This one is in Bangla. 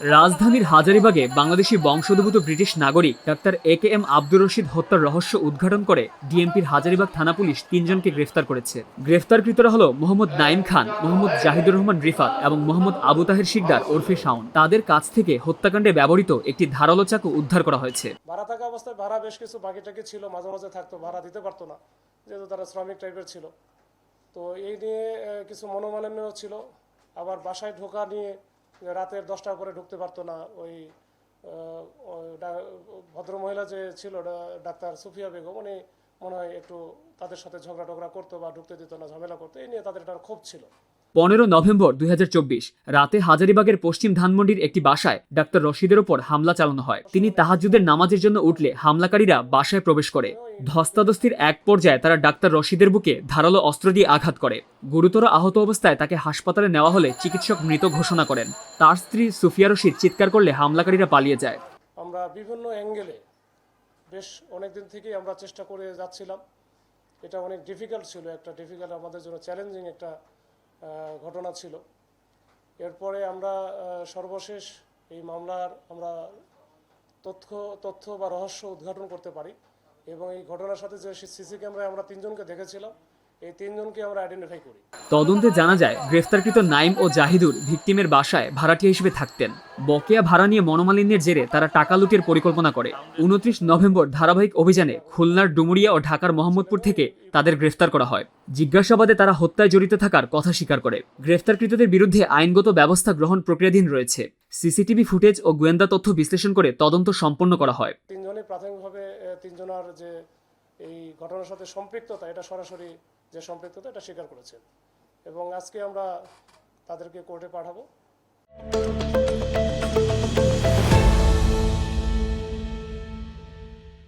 রাজধানীর হাজারিবাগে বাংলাদেশি বংশোদ্ভূত ব্রিটিশ নাগরিক doctor A K M Abdur Rashid হত্যার রহস্য উদ্ঘাটন করে ডিএমপির হাজারিবাগ থানা পুলিশ তিনজনকে গ্রেফতার করেছে। গ্রেফতারকৃতরা হল মোহাম্মদ নাইম খান, মোহাম্মদ জাহিদুর রহমান রিফাত এবং মোহাম্মদ আবু তাহের শিকদার ওরফে শাওন। তাদের কাছ থেকে হত্যাকাণ্ডে ব্যবহৃত একটি ধারালো চাকু উদ্ধার করা হয়েছে। ভাড়া থাকা অবস্থায় ভাড়া বেশ কিছু বাকি টাকি ছিল, মাঝে মাঝে থাকতো, ভাড়া দিতে পারতো না, যেহেতু তারা শ্রমিক টাইপের ছিল। তো এই নিয়ে কিছু মনোমালিন্য ছিল। আবার বাসায় ঢোকা নিয়ে রাতের দশটা করে ঢুকতে পারতো না। ওই ভদ্রমহিলা যে ছিল ডাক্তার সুফিয়া বেগম, উনি মনে হয় একটু তাদের সাথে ঝগড়া টগড়া করতো বা ঢুকতে দিত না, ঝামেলা করতো। এই নিয়ে তাদের একটা ক্ষোভ ছিল। পনেরো নভেম্বর দুই রাতে হাজারিবাগের পশ্চিম ধানমন্ডির একটি বাসায় ডাক্তার রশিদের ওপর হামলা চালানো হয়। তিনি তাহাজুদের নামাজের জন্য উঠলে হামলাকারীরা বাসায় প্রবেশ করে। ধস্তাধস্তির এক পর্যায়ে তারা ডাক্তার রশিদের বুকে ধারালো অস্ত্র দিয়ে আঘাত করে। গুরুতর আহত অবস্থায় তাকে হাসপাতালে নেওয়া হলে চিকিৎসক মৃত ঘোষণা করেন। তার স্ত্রী সুফিয়া রশিদ চিৎকার করলে হামলাকারীরা পালিয়ে যায়। আমরা বিভিন্ন অ্যাঙ্গেলে বেশ অনেক দিন থেকেই আমরা চেষ্টা করে যাচ্ছিলাম। এটা অনেক ডিফিকাল্ট ছিল, একটা ডিফিকাল্ট আমাদের জন্য চ্যালেঞ্জিং একটা ঘটনা ছিল। এরপরে আমরা সর্বশেষ এই মামলার আমরা তথ্য তথ্য বা রহস্য উদ্ঘাটন করতে পারি এবং এই ঘটনার সাথে যে সিসি ক্যামেরায় আমরা তিনজনকে দেখেছিলাম। এই তিনজনকে আমরা আইডেন্টিফাই করি। তদন্তে জানা যায় গ্রেফতারকৃত নাইম ও জাহিদুর ভিকটিমের বাসায় ভাড়াটিয়া হিসেবে থাকতেন। বকেয়া ভাড়া নিয়ে মনোমালিন্যের জেরে তারা টাকা লুটের পরিকল্পনা করে। উনত্রিশ নভেম্বর ধারাবাহিক অভিযানে খুলনার ডুমুরিয়া ও ঢাকার মোহাম্মদপুর থেকে তাদের গ্রেফতার করা হয়। জিজ্ঞাসাবাদে তারা হত্যায় জড়িত থাকার কথা স্বীকার করে। গ্রেফতারকৃতদের বিরুদ্ধে আইনগত ব্যবস্থা গ্রহণ প্রক্রিয়াধীন রয়েছে। সিসিটিভি ফুটেজ ও গোয়েন্দা তথ্য বিশ্লেষণ করে তদন্ত সম্পন্ন করা হয়। প্রাথমিকভাবে তিনজনের যে এই ঘটনার সাথে সম্পৃক্ততা, এটা সরাসরি যে সম্পৃক্ততা, এটা স্বীকার করেছেন। এবং আজকে আমরা তাদেরকে কোর্টে পাঠাবো।